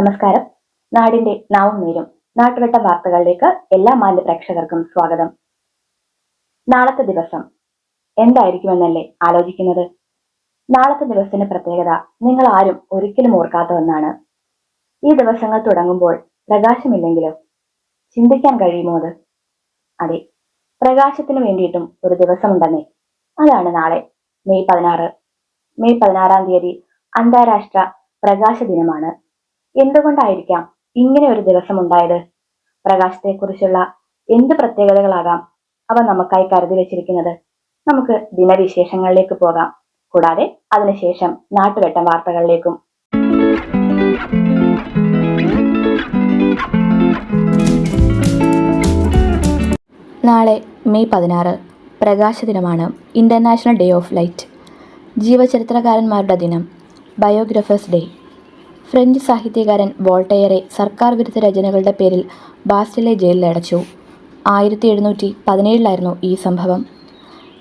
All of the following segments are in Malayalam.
നമസ്കാരം. നാടിന്റെ നാവും നേരും. നാട്ടുവട്ട വാർത്തകളിലേക്ക് എല്ലാ മാന്യ പ്രേക്ഷകർക്കും സ്വാഗതം. നാളത്തെ ദിവസം എന്തായിരിക്കുമെന്നല്ലേ ആലോചിക്കുന്നത്? നാളത്തെ ദിവസത്തിന്റെ പ്രത്യേകത നിങ്ങൾ ആരും ഒരിക്കലും ഓർക്കാത്ത ഒന്നാണ് ഈ ദിവസങ്ങൾ തുടങ്ങുമ്പോൾ പ്രകാശമില്ലെങ്കിലും? ചിന്തിക്കാൻ കഴിയുമോ അത്? അതെ പ്രകാശത്തിന് വേണ്ടിയിട്ടും ഒരു ദിവസമുണ്ടെന്നേ. അതാണ് നാളെ മെയ് പതിനാറ്. മെയ് പതിനാറാം തീയതി അന്താരാഷ്ട്ര പ്രകാശ ദിനമാണ്. എന്തുകൊണ്ടായിരിക്കാം ഇങ്ങനെ ഒരു ദിവസം ഉണ്ടായത് പ്രകാശത്തെക്കുറിച്ചുള്ള എന്ത് പ്രത്യേകതകളാകാം അവ നമുക്കായി കരുതി വെച്ചിരിക്കുന്നത്? നമുക്ക് ദിനവിശേഷങ്ങളിലേക്ക് പോകാം. കൂടാതെ അതിനുശേഷം നാട്ടുവെട്ടം വാർത്തകളിലേക്കും. നാളെ മെയ് പതിനാറ് പ്രകാശ ദിനമാണ് ഇന്റർനാഷണൽ ഡേ ഓഫ് ലൈറ്റ് ജീവചരിത്രകാരന്മാരുടെ ദിനം ബയോഗ്രഫേഴ്സ് ഡേ ഫ്രഞ്ച് സാഹിത്യകാരൻ വോൾട്ടയറെ സർക്കാർ വിരുദ്ധ രചനകളുടെ പേരിൽ ബാസ്റ്റിലെ ജയിലിലടച്ചു ആയിരത്തി എഴുന്നൂറ്റി പതിനേഴിലായിരുന്നു ഈ സംഭവം.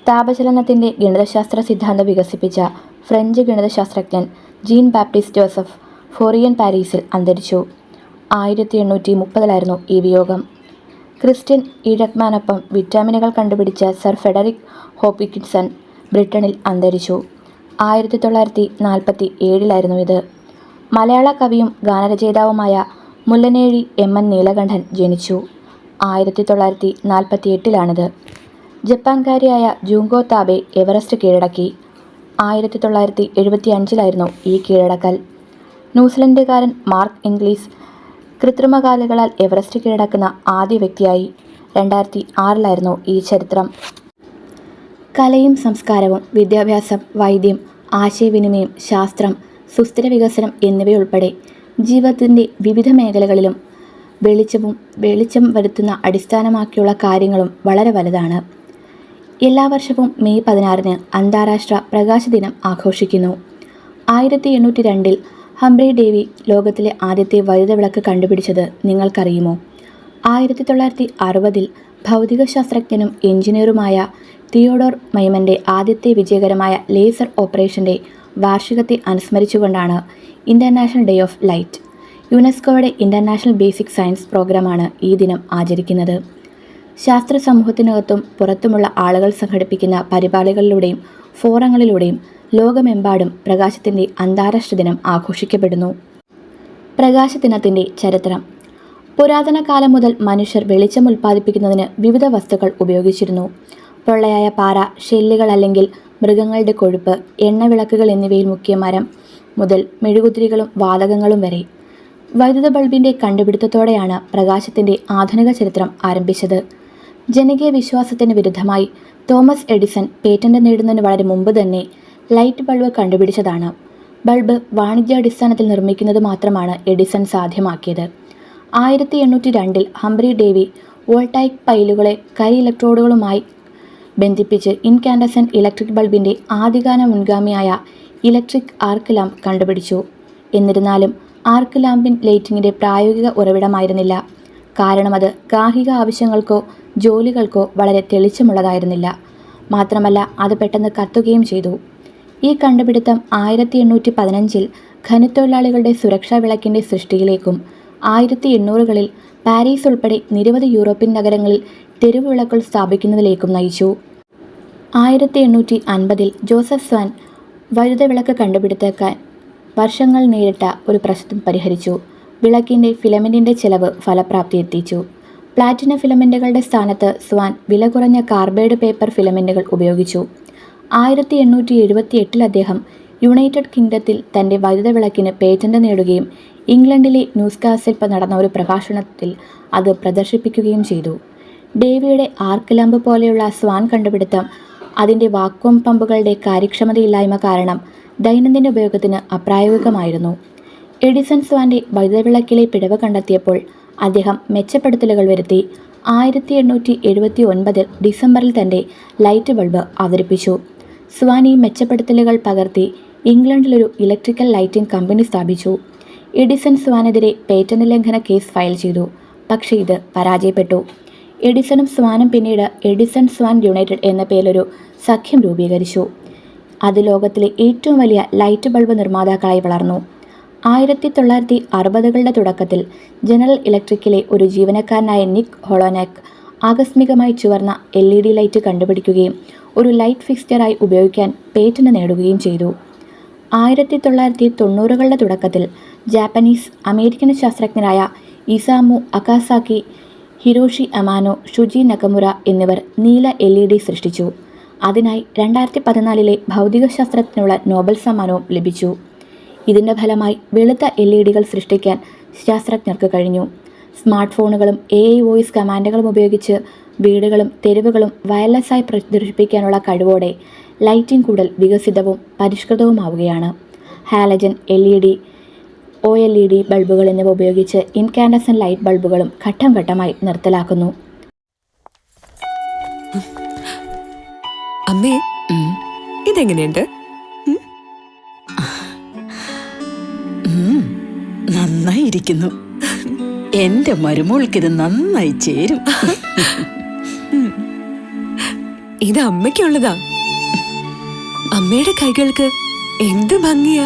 താപചലനത്തിന്റെ ഗണിതശാസ്ത്ര സിദ്ധാന്തം വികസിപ്പിച്ച ഫ്രഞ്ച് ഗണിതശാസ്ത്രജ്ഞൻ ജീൻ ബാപ്റ്റിസ്റ്റ് ജോസഫ് ഫോറിയൻ പാരീസിൽ അന്തരിച്ചു. ആയിരത്തി എണ്ണൂറ്റി മുപ്പതിലായിരുന്നു ഈ വിയോഗം. ക്രിസ്ത്യൻ ഈഴക്മാനൊപ്പം വിറ്റാമിനുകൾ കണ്ടുപിടിച്ച സർ ഫെഡറിക് ഹോപ്പിക്കിൻസൺ ബ്രിട്ടനിൽ അന്തരിച്ചു. ആയിരത്തി തൊള്ളായിരത്തി നാൽപ്പത്തി ഏഴിലായിരുന്നു ഇത്. മലയാള കവിയും ഗാനരചയിതാവുമായ മുല്ലനേഴി എം എൻ നീലകണ്ഠൻ ജനിച്ചു. ആയിരത്തി തൊള്ളായിരത്തി നാൽപ്പത്തി എട്ടിലാണിത് ജപ്പാൻകാരിയായ ജൂങ്കോ താബെ എവറസ്റ്റ് കീഴടക്കി. ആയിരത്തി തൊള്ളായിരത്തി എഴുപത്തി അഞ്ചിലായിരുന്നു ഈ കീഴടക്കൽ. ന്യൂസിലൻഡുകാരൻ മാർക്ക് ഇംഗ്ലീസ് കൃത്രിമകാലുകളാൽ എവറസ്റ്റ് കീഴടക്കുന്ന ആദ്യ വ്യക്തിയായി രണ്ടായിരത്തി ആറിലായിരുന്നു ഈ ചരിത്രം. കലയും സംസ്കാരവും വിദ്യാഭ്യാസം വൈദ്യം ആശയവിനിമയം ശാസ്ത്രം സുസ്ഥിര വികസനം എന്നിവയുൾപ്പെടെ ജീവിതത്തിന്റെ വിവിധ മേഖലകളിലും വെളിച്ചവും വെളിച്ചം വരുത്തുന്ന അടിസ്ഥാനമാക്കിയുള്ള കാര്യങ്ങളും വളരെ വലുതാണ്. എല്ലാ വർഷവും മെയ് പതിനാറിന് അന്താരാഷ്ട്ര പ്രകാശ ദിനം ആഘോഷിക്കുന്നു. ആയിരത്തി എണ്ണൂറ്റി രണ്ടിൽ ഹംബ്രി ദേവി ലോകത്തിലെ ആദ്യത്തെ വൈദ്യുത വിളക്ക് കണ്ടുപിടിച്ചത് നിങ്ങൾക്കറിയുമോ? ആയിരത്തി തൊള്ളായിരത്തി അറുപതിൽ ഭൗതികശാസ്ത്രജ്ഞനും എഞ്ചിനീയറുമായ തിയോഡോർ മൈമന്റെ ആദ്യത്തെ വിജയകരമായ ലേസർ ഓപ്പറേഷന്റെ വാർഷികത്തെ അനുസ്മരിച്ചുകൊണ്ടാണ് ഇന്റർനാഷണൽ ഡേ ഓഫ് ലൈറ്റ് യുനെസ്കോയുടെ ഇന്റർനാഷണൽ ബേസിക് സയൻസ് പ്രോഗ്രാമാണ് ഈ ദിനം ആചരിക്കുന്നത്. ശാസ്ത്ര സമൂഹത്തിനകത്തും പുറത്തുമുള്ള ആളുകൾ സംഘടിപ്പിക്കുന്ന പരിപാടികളിലൂടെയും ഫോറങ്ങളിലൂടെയും ലോകമെമ്പാടും പ്രകാശത്തിന്റെ അന്താരാഷ്ട്ര ദിനം ആഘോഷിക്കപ്പെടുന്നു. പ്രകാശ ദിനത്തിന്റെ ചരിത്രം. പുരാതന കാലം മുതൽ മനുഷ്യർ വെളിച്ചം ഉൽപ്പാദിപ്പിക്കുന്നതിന് വിവിധ വസ്തുക്കൾ ഉപയോഗിച്ചിരുന്നു. പൊള്ളയായ പാറ ഷെല്ലുകൾ അല്ലെങ്കിൽ മൃഗങ്ങളുടെ കൊഴുപ്പ് എണ്ണവിളക്കുകൾ എന്നിവയിൽ മുക്കിയ മരം മുതൽ മെഴുകുതിരികളും വാതകങ്ങളും വരെ. വൈദ്യുത ബൾബിന്റെ കണ്ടുപിടുത്തത്തോടെയാണ് പ്രകാശത്തിന്റെ ആധുനിക ചരിത്രം ആരംഭിച്ചത്. ജനകീയ വിശ്വാസത്തിന് വിരുദ്ധമായി തോമസ് എഡിസൺ പേറ്റന്റ് നേടുന്നതിന് വളരെ മുമ്പ് തന്നെ ലൈറ്റ് ബൾബ് കണ്ടുപിടിച്ചതാണ്. ബൾബ് വാണിജ്യാടിസ്ഥാനത്തിൽ നിർമ്മിക്കുന്നത് മാത്രമാണ് എഡിസൺ സാധ്യമാക്കിയത്. ആയിരത്തി എണ്ണൂറ്റി രണ്ടിൽ ഹംബ്രി ഡേവി വോൾട്ടൈക് പൈലുകളെ കരി ഇലക്ട്രോഡുകളുമായി ബന്ധിപ്പിച്ച് ഇൻകാൻഡസെന്റ് ഇലക്ട്രിക് ബൾബിന്റെ ആദ്യകാല മുൻഗാമിയായ ഇലക്ട്രിക് ആർക്ക് ലാമ്പ് കണ്ടുപിടിച്ചു. എന്നിരുന്നാലും ആർക്ക് ലാമ്പിൻ ലൈറ്റിങ്ങിന്റെ പ്രായോഗിക ഉറവിടമായിരുന്നില്ല. കാരണം അത് ഗാർഹിക ആവശ്യങ്ങൾക്കോ ജോലികൾക്കോ വളരെ തെളിച്ചമുള്ളതായിരുന്നില്ല. മാത്രമല്ല അത് പെട്ടെന്ന് കത്തുകയും ചെയ്തു. ഈ കണ്ടുപിടുത്തം ആയിരത്തി എണ്ണൂറ്റി പതിനഞ്ചിൽ ഖനിത്തൊഴിലാളികളുടെ സുരക്ഷാ വിളക്കിന്റെ സൃഷ്ടിയിലേക്കും ആയിരത്തി എണ്ണൂറുകളിൽ പാരീസ് ഉൾപ്പെടെ നിരവധി യൂറോപ്യൻ നഗരങ്ങളിൽ തെരുവ് വിളക്കുകൾ സ്ഥാപിക്കുന്നതിലേക്കും നയിച്ചു. ആയിരത്തി എണ്ണൂറ്റി അൻപതിൽ ജോസഫ് സ്വാൻ വൈദ്യുത വിളക്ക് കണ്ടുപിടുത്തക്കാൻ വർഷങ്ങൾ നേരിട്ട ഒരു പ്രശ്നം പരിഹരിച്ചു. വിളക്കിന്റെ ഫിലമെന്റിന്റെ ചെലവ് ഫലപ്രാപ്തി എത്തിച്ചു പ്ലാറ്റിന ഫിലമെന്റുകളുടെ സ്ഥാനത്ത് സ്വാൻ വില കുറഞ്ഞ കാർബൈഡ് പേപ്പർ ഫിലമെന്റുകൾ ഉപയോഗിച്ചു. ആയിരത്തി എണ്ണൂറ്റി എഴുപത്തി എട്ടിൽ അദ്ദേഹം യുണൈറ്റഡ് കിങ്ഡത്തിൽ തന്റെ വൈദ്യുത വിളക്കിന് പേറ്റന്റ് നേടുകയും ഇംഗ്ലണ്ടിലെ ന്യൂസ് കാസിൽ നടന്ന ഒരു പ്രഭാഷണത്തിൽ അത് പ്രദർശിപ്പിക്കുകയും ചെയ്തു. ഡേവിയുടെ ആർക്ക് ലാമ്പ് പോലെയുള്ള സ്വാൻ കണ്ടുപിടുത്തം അതിന്റെ വാക്വം പമ്പുകളുടെ കാര്യക്ഷമതയില്ലായ്മ കാരണം ദൈനംദിന ഉപയോഗത്തിന് അപ്രായോഗികമായിരുന്നു. എഡിസൺ സ്വാന്റെ വൈദ്യുതവിളക്കിലെ പിഴവ് കണ്ടെത്തിയപ്പോൾ അദ്ദേഹം മെച്ചപ്പെടുത്തലുകൾ വരുത്തി ആയിരത്തി എണ്ണൂറ്റി എഴുപത്തി ഒൻപതിൽ ഡിസംബറിൽ തന്റെ ലൈറ്റ് ബൾബ് അവതരിപ്പിച്ചു. സ്വാൻ ഈ മെച്ചപ്പെടുത്തലുകൾ പകർത്തി ഇംഗ്ലണ്ടിലൊരു ഇലക്ട്രിക്കൽ ലൈറ്റിംഗ് കമ്പനി സ്ഥാപിച്ചു. എഡിസൺ സ്വാനെതിരെ പേറ്റന്റ് ലംഘന കേസ് ഫയൽ ചെയ്തു. പക്ഷേ ഇത് പരാജയപ്പെട്ടു. എഡിസണും സ്വാനും പിന്നീട് എഡിസൺ സ്വാൻ യുണൈറ്റഡ് എന്ന പേരിലൊരു സഖ്യം രൂപീകരിച്ചു. അത് ലോകത്തിലെ ഏറ്റവും വലിയ ലൈറ്റ് ബൾബ് നിർമ്മാതാക്കളായി വളർന്നു. ആയിരത്തി തൊള്ളായിരത്തി അറുപതുകളുടെ തുടക്കത്തിൽ ജനറൽ ഇലക്ട്രിക്കിലെ ഒരു ജീവനക്കാരനായ നിക് ഹൊളോനെക് ആകസ്മികമായി ചുവർന്ന എൽ ഇ ഡി ലൈറ്റ് കണ്ടുപിടിക്കുകയും ഒരു ലൈറ്റ് ഫിക്സ്ചറായി ഉപയോഗിക്കാൻ പേറ്റന്റ് നേടുകയും ചെയ്തു. ആയിരത്തി തൊള്ളായിരത്തി തൊണ്ണൂറുകളുടെ തുടക്കത്തിൽ Japanese American ശാസ്ത്രജ്ഞരായ Isamu Akasaki Hiroshi Amano Shuji Nakamura എന്നിവർ നീല എൽ ഇ ഡി സൃഷ്ടിച്ചു. അതിനായി രണ്ടായിരത്തി പതിനാലിലെ ഭൗതികശാസ്ത്രത്തിനുള്ള നോബൽ സമ്മാനവും ലഭിച്ചു. ഇതിന്റെ ഫലമായി വെളുത്ത എൽ ഇ ഡികൾ സൃഷ്ടിക്കാൻ ശാസ്ത്രജ്ഞർക്ക് കഴിഞ്ഞു. സ്മാർട്ട് ഫോണുകളും എ ഐ വോയിസ് കമാൻഡുകളും ഉപയോഗിച്ച് വീടുകളും തെരുവുകളും വയർലെസ്സായി പ്രദർശിപ്പിക്കാനുള്ള കഴിവോടെ ലൈറ്റിംഗ് കൂടുതൽ വികസിതവും പരിഷ്കൃതവുമാവുകയാണ്. Halogen L E D O L E D ബൾബുകൾ എന്നിവ ഉപയോഗിച്ച് ഇൻകാൻഡസൻ ലൈറ്റ് ബൾബുകളും ഘട്ടം ഘട്ടമായി നിർത്തലാക്കുന്നു. അമ്മേ ഇതെങ്ങനെയുണ്ട്? എന്റെ മരുമോൾക്കിത് നന്നായി ചേരും. ഇത് അമ്മയ്ക്കുള്ളതാ. അമ്മയുടെ കൈകൾക്ക് എന്ത് ഭംഗിയാ.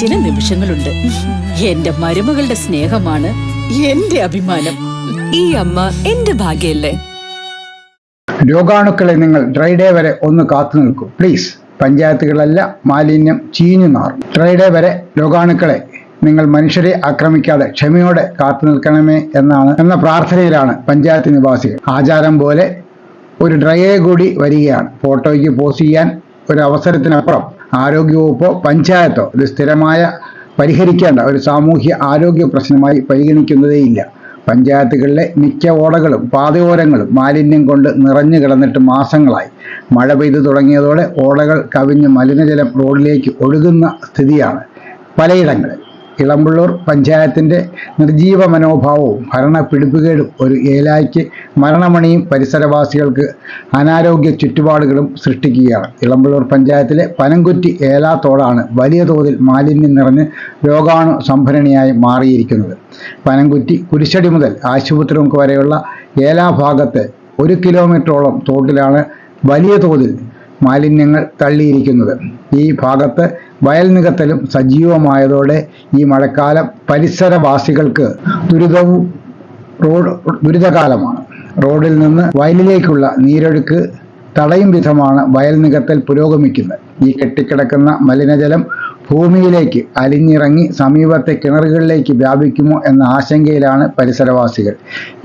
ചില നിമിഷങ്ങളുണ്ട്. എന്റെ മരുമകളുടെ സ്നേഹമാണ് എന്റെ അഭിമാനം. ഈ അമ്മ എന്റെ ഭാഗ്യല്ലേ? രോഗാണുക്കളെ നിങ്ങൾ ഡ്രൈഡേ വരെ ഒന്ന് കാത്തു നിൽക്കൂ. പ്ലീസ് പഞ്ചായത്തുകളല്ല മാലിന്യം ചീഞ്ഞു മാറും. ഡ്രൈ ഡേ വരെ രോഗാണുക്കളെ നിങ്ങൾ മനുഷ്യരെ ആക്രമിക്കാതെ ക്ഷമയോടെ കാത്തു നിൽക്കണമേ എന്നാണ് എന്ന പ്രാർത്ഥനയിലാണ് പഞ്ചായത്ത് നിവാസികൾ. ആചാരം പോലെ ഒരു ഡ്രൈയെ കൂടി വരികയാണ്. ഫോട്ടോയ്ക്ക് പോസ്റ്റ് ചെയ്യാൻ ഒരു അവസരത്തിനപ്പുറം ആരോഗ്യവകുപ്പോ പഞ്ചായത്തോ ഇത് സ്ഥിരമായ പരിഹരിക്കേണ്ട ഒരു സാമൂഹ്യ ആരോഗ്യ പ്രശ്നമായി പരിഗണിക്കുന്നതേയില്ല. പഞ്ചായത്തുകളിലെ മിക്ക ഓടകളും പാതയോരങ്ങളും മാലിന്യം കൊണ്ട് നിറഞ്ഞു കിടന്നിട്ട് മാസങ്ങളായി. മഴ പെയ്തു തുടങ്ങിയതോടെ ഓടകൾ കവിഞ്ഞ് മലിനജലം റോഡിലേക്ക് ഒഴുകുന്ന സ്ഥിതിയാണ് പലയിടങ്ങളിൽ. ഇളമ്പള്ളൂർ പഞ്ചായത്തിന്റെ നിർജീവ മനോഭാവവും ഭരണ പിടിപ്പുകേടും ഒരു ഏലായ്ക്ക് മരണമണിയും പരിസരവാസികൾക്ക് അനാരോഗ്യ ചുറ്റുപാടുകളും സൃഷ്ടിക്കുകയാണ്. ഇളമ്പുള്ളൂർ പഞ്ചായത്തിലെ പനംകുറ്റി ഏലാത്തോടാണ് വലിയ തോതിൽ മാലിന്യം നിറഞ്ഞ് രോഗാണു സംഭരണിയായി മാറിയിരിക്കുന്നത്. പനംകുറ്റി കുരിശടി മുതൽ ആശുപത്രി വരെയുള്ള ഏലാ ഭാഗത്ത് ഒരു കിലോമീറ്ററോളം തോട്ടിലാണ് വലിയ തോതിൽ മാലിന്യങ്ങൾ തള്ളിയിരിക്കുന്നത്. ഈ ഭാഗത്ത് വയൽ നികത്തലും സജീവമായതോടെ ഈ മഴക്കാലം പരിസരവാസികൾക്ക് ദുരിതവും റോഡ് ദുരിതകാലമാണ്. റോഡിൽ നിന്ന് വയലിലേക്കുള്ള നീരൊഴുക്ക് തടയും വിധമാണ് വയൽ നികത്തൽ പുരോഗമിക്കുന്നത്. ഈ കെട്ടിക്കിടക്കുന്ന മലിനജലം ഭൂമിയിലേക്ക് അലിഞ്ഞിറങ്ങി സമീപത്തെ കിണറുകളിലേക്ക് വ്യാപിക്കുമോ എന്ന ആശങ്കയിലാണ് പരിസരവാസികൾ.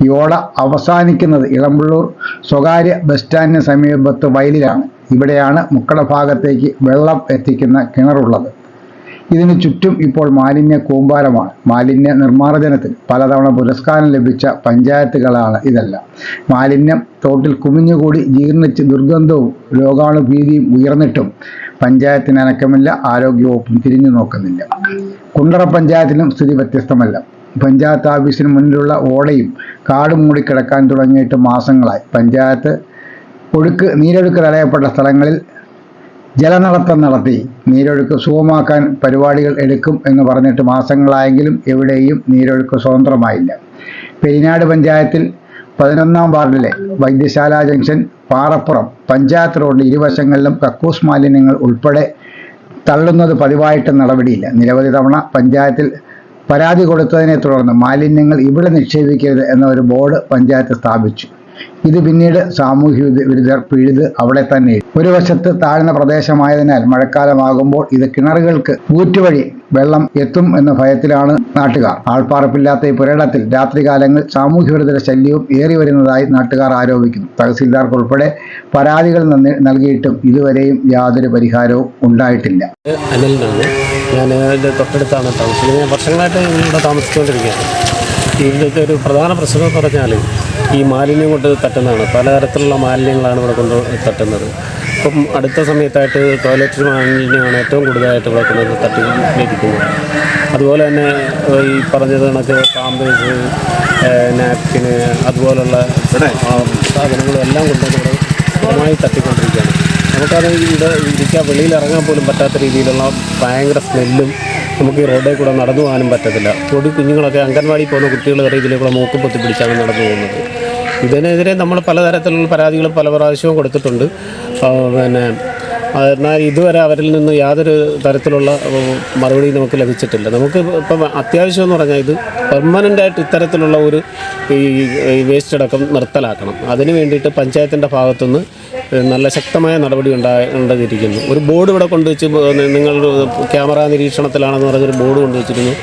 ഈ ഓട അവസാനിക്കുന്നത് ഇളമ്പള്ളൂർ സ്വകാര്യ ബസ് സ്റ്റാൻഡിന് സമീപത്ത് വയലിലാണ്. ഇവിടെയാണ് മുക്കട ഭാഗത്തേക്ക് വെള്ളം എത്തിക്കുന്ന കിണറുള്ളത്. ഇതിന് ചുറ്റും ഇപ്പോൾ മാലിന്യ കൂമ്പാരമാണ്. മാലിന്യ നിർമ്മാർജനത്തിൽ പലതവണ പുരസ്കാരം ലഭിച്ച പഞ്ചായത്തുകളാണ് ഇതെല്ലാം. മാലിന്യം തോട്ടിൽ കുമിഞ്ഞുകൂടി ജീർണിച്ച് ദുർഗന്ധവും രോഗാണുഭീതിയും ഉയർന്നിട്ടും പഞ്ചായത്തിന് അനക്കമില്ല ആരോഗ്യവകുപ്പും തിരിഞ്ഞു നോക്കുന്നില്ല. കുണ്ടറ പഞ്ചായത്തിലും സ്ഥിതി വ്യത്യസ്തമല്ല. പഞ്ചായത്ത് ഓഫീസിന് മുന്നിലുള്ള ഓടയും കാട് മൂടിക്കിടക്കാൻ തുടങ്ങിയിട്ട് മാസങ്ങളായി. പഞ്ചായത്ത് ഒഴുക്ക് നീരൊഴുക്ക് തടയപ്പെട്ട സ്ഥലങ്ങളിൽ ജലനടത്തം നടത്തി. നീരൊഴുക്ക് സുഖമാക്കാൻ പരിപാടികൾ എടുക്കും എന്ന് പറഞ്ഞിട്ട് മാസങ്ങളായെങ്കിലും എവിടെയും നീരൊഴുക്ക് സ്വതന്ത്രമായില്ല. പെരിനാട് പഞ്ചായത്തിൽ പതിനൊന്നാം വാർഡിലെ വൈദ്യശാല ജംഗ്ഷൻ പാറപ്പുറം പഞ്ചായത്ത് റോഡിൽ ഇരുവശങ്ങളിലും കക്കൂസ് മാലിന്യങ്ങൾ ഉൾപ്പെടെ തള്ളുന്നത് പതിവായിട്ട് നടപടിയില്ല. നിരവധി തവണ പഞ്ചായത്തിൽ പരാതി കൊടുത്തതിനെ തുടർന്ന് മാലിന്യങ്ങൾ ഇവിടെ നിക്ഷേപിക്കരുത് എന്ന ഒരു ബോർഡ് പഞ്ചായത്ത് സ്ഥാപിച്ചു. ഇത് പിന്നീട് സാമൂഹ്യ വിരുദ്ധർ പിഴുത് അവിടെ തന്നെ. ഒരു വശത്ത് താഴ്ന്ന പ്രദേശമായതിനാൽ മഴക്കാലമാകുമ്പോൾ ഇത് കിണറുകൾക്ക് ഊറ്റുവഴി വെള്ളം എത്തും എന്ന ഭയത്തിലാണ് നാട്ടുകാർ. ആൾപ്പാർപ്പില്ലാത്ത ഈ പുരയിടത്തിൽ രാത്രികാലങ്ങളിൽ സാമൂഹ്യ വിരുദ്ധരുടെ ശല്യവും ഏറി വരുന്നതായി നാട്ടുകാർ ആരോപിക്കുന്നു. തഹസീൽദാർക്ക് ഉൾപ്പെടെ പരാതികൾ നൽകിയിട്ടും ഇതുവരെയും യാതൊരു പരിഹാരവും ഉണ്ടായിട്ടില്ല. ഞാൻ തൊട്ടടുത്താണ് ഞാൻ വർഷങ്ങളായിട്ട് താമസിച്ചുകൊണ്ടിരിക്കുകയാണ്. ഇതിന്റെ ഒരു പ്രധാന പ്രശ്നം എന്ന് പറഞ്ഞാൽ ഈ മാലിന്യം കൊണ്ട് തട്ടുന്നതാണ്. പലതരത്തിലുള്ള മാലിന്യങ്ങളാണ് ഇവിടെ കൊണ്ട് തട്ടുന്നത്. ഇപ്പം അടുത്ത സമയത്തായിട്ട് ടോയ്ലറ്റ് മാലിന്യമാണ് ഏറ്റവും കൂടുതലായിട്ട് ഇവിടെ കൊണ്ട് തട്ടി ലഭിക്കുന്നത് അതുപോലെ തന്നെ ഈ പറഞ്ഞത് കണക്ക് പാമ്പേഴ്സ് നാപ്കിന് അതുപോലുള്ള ആ, സാധനങ്ങളും എല്ലാം കൊണ്ടുവന്ന് ഇവിടെ സ്ഥിരമായി തട്ടിക്കൊണ്ടിരിക്കുകയാണ്. നമുക്കത് ഇവിടെ ഇരിക്കാൻ വെളിയിൽ ഇറങ്ങാൻ പോലും പറ്റാത്ത രീതിയിലുള്ള ഭയങ്കര സ്മെല്ലും നമുക്ക് റോഡിൽ കൂടെ നടന്നു പോകാനും പറ്റത്തില്ല. പൊടി കുഞ്ഞുങ്ങളൊക്കെ അംഗൻവാടി പോകുന്ന കുട്ടികൾ വരെ ഇതിലെ കൂടെ മൂക്കും പൊത്തി പിടിച്ചാണ് നടന്നു പോകുന്നത്. ഇതിനെതിരെ നമ്മൾ പലതരത്തിലുള്ള പരാതികൾ പല പ്രാവശ്യവും കൊടുത്തിട്ടുണ്ട്. പിന്നെ എന്നാൽ ഇതുവരെ അവരിൽ നിന്ന് യാതൊരു തരത്തിലുള്ള മറുപടി നമുക്ക് ലഭിച്ചിട്ടില്ല. നമുക്ക് ഇപ്പം അത്യാവശ്യം എന്ന് പറഞ്ഞാൽ ഇത് പെർമനന്റായിട്ട് ഇത്തരത്തിലുള്ള ഒരു ഈ ഈ വേസ്റ്റ് അടക്കം നിർത്തലാക്കണം. അതിന് വേണ്ടിയിട്ട് പഞ്ചായത്തിന്റെ ഭാഗത്തുനിന്ന് നല്ല ശക്തമായ നടപടി ഉണ്ടാകേണ്ടതിരിക്കുന്നു ഒരു ബോർഡ് ഇവിടെ കൊണ്ടുവച്ച് നിങ്ങൾ ക്യാമറ നിരീക്ഷണത്തിലാണെന്ന് പറഞ്ഞൊരു ബോർഡ് കൊണ്ടുവച്ചിരുന്നു.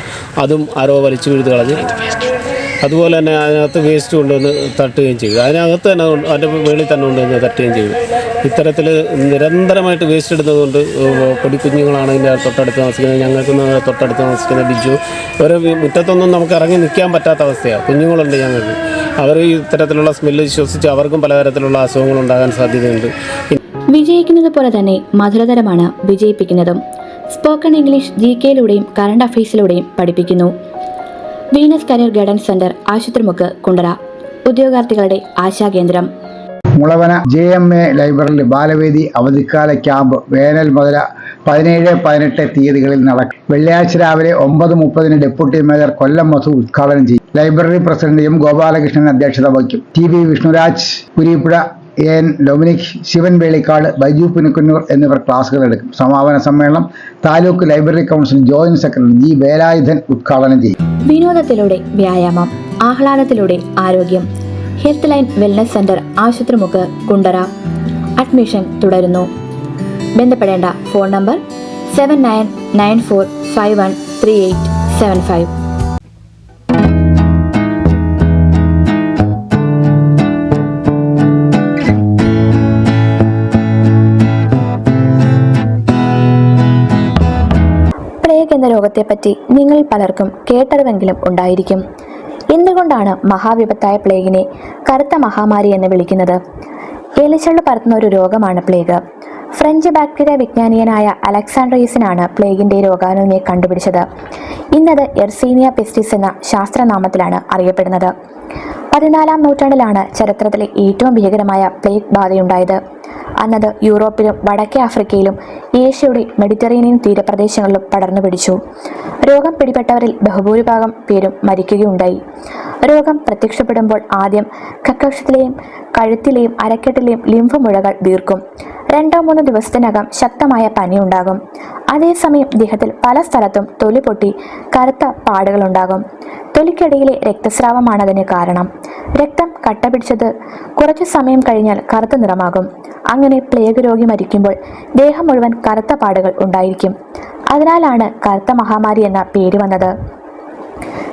അതും ആരോ വലിച്ചു വീഴ്ത്ത് കളഞ്ഞ്. അതുപോലെ തന്നെ അതിനകത്ത് വേസ്റ്റ് കൊണ്ടുവന്ന് തട്ടുകയും ചെയ്തു. അതിനകത്ത് തന്നെ അതിന്റെ വെളിയിൽ തന്നെ കൊണ്ടുവന്ന് തട്ടുകയും ചെയ്തു. ഇത്തരത്തിൽ നിരന്തരമായിട്ട് വേസ്റ്റ് എടുത്തതുകൊണ്ട് കൊണ്ട് പൊടിക്കുഞ്ഞുങ്ങളാണ് ഇതിന്റെ തൊട്ടടുത്ത് താമസിക്കുന്നത് ഞങ്ങൾക്ക് തൊട്ടടുത്ത് താമസിക്കുന്ന ബിജു. ഒരു മുറ്റത്തൊന്നും നമുക്ക് ഇറങ്ങി നിൽക്കാൻ പറ്റാത്ത അവസ്ഥയാണ്. കുഞ്ഞുങ്ങളുണ്ട് ഞങ്ങൾക്ക്. അവർ ഈ ഇത്തരത്തിലുള്ള സ്മെല്ല് ശ്വസിച്ച് അവർക്കും പലതരത്തിലുള്ള അസുഖങ്ങൾ ഉണ്ടാകാൻ സാധ്യതയുണ്ട്. വിജയിക്കുന്നത് പോലെ തന്നെ മധുരതരമാണ് വിജയിപ്പിക്കുന്നതും. സ്പോക്കൺ ഇംഗ്ലീഷ് ജി കെയിലൂടെയും കറണ്ട് അഫയേഴ്സിലൂടെയും പഠിപ്പിക്കുന്നു. Venus career guidance centre Ashupathrimukku Kundara. ഉദ്യോഗാർത്ഥികളുടെ ആശാകേന്ദ്രം മുളവന ജെ എം എ ലൈബ്രറിയിൽ ബാലവേദി അവധിക്കാല ക്യാമ്പ് വേനൽ മുതൽ പതിനേഴ് പതിനെട്ട് തീയതികളിൽ നടക്കും. വെള്ളിയാഴ്ച രാവിലെ ഒമ്പത് മുപ്പതിന് ഡെപ്യൂട്ടി മേജർ കൊല്ലം മധു ഉദ്ഘാടനം ചെയ്യും. ലൈബ്രറി പ്രസിഡന്റ് എം ഗോപാലകൃഷ്ണൻ അധ്യക്ഷത വഹിക്കും. T V Vishnuraj Kurippuzha N. Dominic Shivan Velikkad Baiju Punakkunnoor എന്നിവർ ക്ലാസുകൾ എടുക്കും. സമാപന സമ്മേളനം taluk library council joint secretary G. Velayudhan ഉദ്ഘാടനം ചെയ്യും. വിനോദത്തിലൂടെ വ്യായാമം ആഹ്ലാദത്തിലൂടെ ആരോഗ്യം health line wellness centre Ashupathrimukku Kundara. Admission തുടരുന്നു. ബന്ധപ്പെടേണ്ട phone number seven nine nine four five one three eight seven five. രോഗത്തെപ്പറ്റി നിങ്ങൾ പലർക്കും കേട്ടറിവെങ്കിലും ഉണ്ടായിരിക്കും. എന്തുകൊണ്ടാണ് മഹാവിപത്തായ പ്ലേഗിനെ കറുത്ത മഹാമാരി എന്ന് വിളിക്കുന്നത്? എലിച്ചള്ളു പരത്തുന്ന ഒരു രോഗമാണ് പ്ലേഗ്. ഫ്രഞ്ച് ബാക്ടീരിയ വിജ്ഞാനിയനായ അലക്സാണ്ട്രീസിനാണ് പ്ലേഗിന്റെ രോഗാണുവിനെ കണ്ടുപിടിച്ചത്. ഇന്നത് എർസീനിയ പെസ്റ്റിസ് എന്ന ശാസ്ത്രനാമത്തിലാണ് അറിയപ്പെടുന്നത്. പതിനാലാം നൂറ്റാണ്ടിലാണ് ചരിത്രത്തിലെ ഏറ്റവും ഭീകരമായ പ്ലേഗ് ബാധയുണ്ടായത്. അന്നത് യൂറോപ്പിലും വടക്കേ ആഫ്രിക്കയിലും ഏഷ്യയുടെ മെഡിറ്ററേനിയൻ തീരപ്രദേശങ്ങളിലും പടർന്നു പിടിച്ചു. രോഗം പിടിപെട്ടവരിൽ ബഹുഭൂരിഭാഗം പേരും മരിക്കുകയുണ്ടായി. രോഗം പ്രത്യക്ഷപ്പെടുമ്പോൾ ആദ്യം കക്കക്ഷത്തിലെയും കഴുത്തിലെയും അരക്കെട്ടിലെയും ലിംഫ് മുഴകൾ വീർക്കും. രണ്ടോ മൂന്നോ ദിവസത്തിനകം ശക്തമായ പനി ഉണ്ടാകും അതേസമയം ദേഹത്തിൽ പല സ്ഥലത്തും തൊലി പൊട്ടി കറുത്ത പാടുകളുണ്ടാകും. തൊലിക്കടിയിലെ രക്തസ്രാവമാണ് അതിന് കാരണം. രക്തം കട്ട പിടിച്ചത് കുറച്ചു സമയം കഴിഞ്ഞാൽ കറുത്ത നിറമാകും. അങ്ങനെ പ്ലേഗ് രോഗി മരിക്കുമ്പോൾ ദേഹം മുഴുവൻ കറുത്ത പാടുകൾ ഉണ്ടായിരിക്കും. അതിനാലാണ് കറുത്ത മഹാമാരി എന്ന പേര് വന്നത്.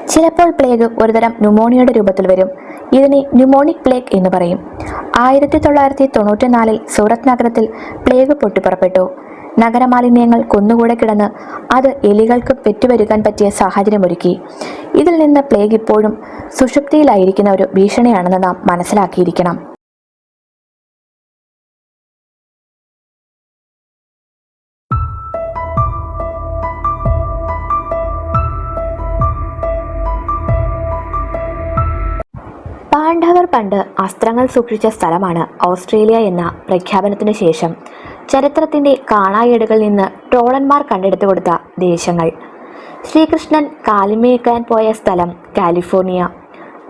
ചിലപ്പോൾ പ്ലേഗ് ഒരുതരം ന്യൂമോണിയയുടെ രൂപത്തിൽ വരും. ഇതിനെ ന്യൂമോണിക് പ്ലേഗ് എന്ന് പറയും. ആയിരത്തി തൊള്ളായിരത്തി തൊണ്ണൂറ്റിനാലിൽ സൂറത്ത് നഗരത്തിൽ പ്ലേഗ് പൊട്ടിപ്പുറപ്പെട്ടു. നഗരമാലിന്യങ്ങൾ കുന്നുകൂടെ കിടന്ന് അത് എലികൾക്ക് പെറ്റുവരുകാൻ പറ്റിയ സാഹചര്യമൊരുക്കി ഇതിൽ നിന്ന് പ്ലേഗ് ഇപ്പോഴും സുഷുപ്തിയിലായിരിക്കുന്ന ഒരു ഭീഷണിയാണെന്ന് നാം മനസ്സിലാക്കിയിരിക്കണം. പാണ്ഡവർ പണ്ട് അസ്ത്രങ്ങൾ സൂക്ഷിച്ച സ്ഥലമാണ് ഓസ്ട്രേലിയ എന്ന പ്രഖ്യാപനത്തിന് ശേഷം. ചരിത്രത്തിന്റെ കാണായിടുകളിൽ നിന്ന് ട്രോളന്മാർ കണ്ടെടുത്തു കൊടുത്ത ദേശങ്ങൾ. ശ്രീകൃഷ്ണൻ കാലിമേക്കാൻ പോയ സ്ഥലം കാലിഫോർണിയ.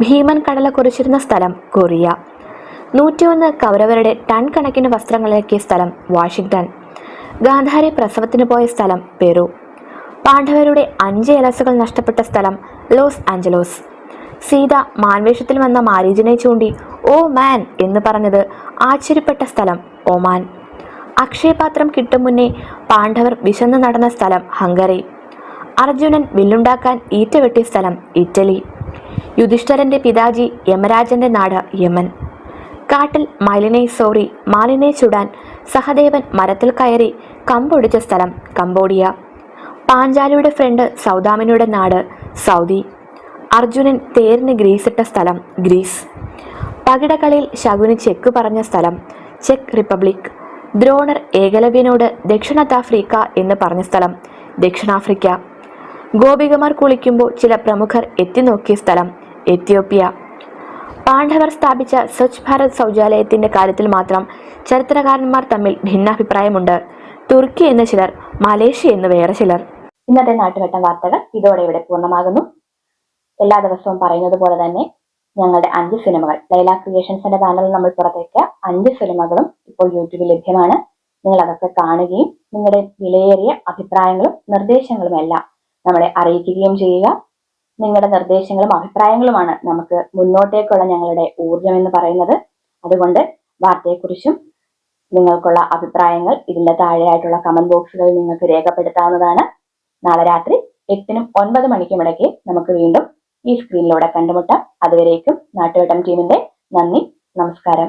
ഭീമൻ കടല കുറിച്ചിരുന്ന സ്ഥലം കൊറിയ. നൂറ്റിയൊന്ന് കൗരവരുടെ ടൺ കണക്കിന് വസ്ത്രങ്ങളിളക്കിയ സ്ഥലം വാഷിങ്ടൺ. ഗാന്ധാരി പ്രസവത്തിന് പോയ സ്ഥലം പെറു. പാണ്ഡവരുടെ അഞ്ച് എലസുകൾ നഷ്ടപ്പെട്ട സ്ഥലം ലോസ് ആഞ്ചലോസ്. സീത മാൻവേഷത്തിൽ വന്ന മാരീജിനെ ചൂണ്ടി ഓ മാൻ എന്ന് പറഞ്ഞത് ആശ്ചര്യപ്പെട്ട സ്ഥലം ഒമാൻ. അക്ഷയപാത്രം കിട്ടും മുന്നേ പാണ്ഡവർ വിശന്ന് നടന്ന സ്ഥലം ഹംഗറി. അർജുനൻ വില്ലുണ്ടാക്കാൻ ഈറ്റ വെട്ടിയ സ്ഥലം ഇറ്റലി. യുധിഷ്ഠരന്റെ പിതാജി യമരാജന്റെ നാട് യമൻ. കാട്ടിൽ മൈലിനെ സോറി മാലിനെ ചുടാൻ സഹദേവൻ മരത്തിൽ കയറി കമ്പൊടിച്ച സ്ഥലം കംബോഡിയ. പാഞ്ചാലിയുടെ ഫ്രണ്ട് സൗദാമിനിയുടെ നാട് സൗദി. അർജുനൻ തേരിന് ഗ്രീസിട്ട സ്ഥലം ഗ്രീസ്. പകിടകളിൽ ശകുനി ചെക്ക് പറഞ്ഞ സ്ഥലം ചെക്ക് റിപ്പബ്ലിക്. ദ്രോണർ ഏകലവ്യനോട് ദക്ഷിണാഫ്രിക്ക എന്ന് പറഞ്ഞ സ്ഥലം ദക്ഷിണാഫ്രിക്ക. ഗോപികമാർ കുളിക്കുമ്പോൾ ചില പ്രമുഖർ എത്തി നോക്കിയ സ്ഥലം എത്യോപ്യ. പാണ്ഡവർ സ്ഥാപിച്ച സ്വച്ഛ് ഭാരത് ശൗചാലയത്തിന്റെ കാര്യത്തിൽ മാത്രം ചരിത്രകാരന്മാർ തമ്മിൽ ഭിന്നാഭിപ്രായമുണ്ട്. തുർക്കി എന്ന ചിലർ മലേഷ്യ എന്ന് വേറെ ചിലർ. ഇന്നത്തെ നാട്ടുവട്ടം വാർത്തകൾ ഇതോടെ ഇവിടെ പൂർണമാകുന്നു. എല്ലാ ദിവസവും പറയുന്നത് പോലെ തന്നെ ഞങ്ങളുടെ അഞ്ച് സിനിമകൾ. ലൈല ക്രിയേഷൻസിന്റെ ബാനറിൽ നമ്മൾ പുറത്തേക്ക് അഞ്ച് സിനിമകളും ഇപ്പോൾ യൂട്യൂബിൽ ലഭ്യമാണ്. നിങ്ങൾ അതൊക്കെ കാണുകയും നിങ്ങളുടെ വിലയേറിയ അഭിപ്രായങ്ങളും നിർദ്ദേശങ്ങളും എല്ലാം നമ്മളെ അറിയിക്കുകയും ചെയ്യുക. നിങ്ങളുടെ നിർദ്ദേശങ്ങളും അഭിപ്രായങ്ങളുമാണ് നമുക്ക് മുന്നോട്ടേക്കുള്ള ഞങ്ങളുടെ ഊർജം എന്ന് പറയുന്നത്. അതുകൊണ്ട് വാർത്തയെക്കുറിച്ചും നിങ്ങൾക്കുള്ള അഭിപ്രായങ്ങൾ ഇതിന്റെ താഴെയായിട്ടുള്ള കമന്റ് ബോക്സുകളിൽ നിങ്ങൾക്ക് രേഖപ്പെടുത്താവുന്നതാണ്. നാളെ രാത്രി എട്ടിനും ഒൻപത് മണിക്കും ഇടയ്ക്ക് നമുക്ക് വീണ്ടും ഈ സ്ക്രീനിലൂടെ കണ്ടുമുട്ടാം. അതുവരേക്കും നാട്ടുവട്ടം ടീമിന്റെ നന്ദി നമസ്കാരം.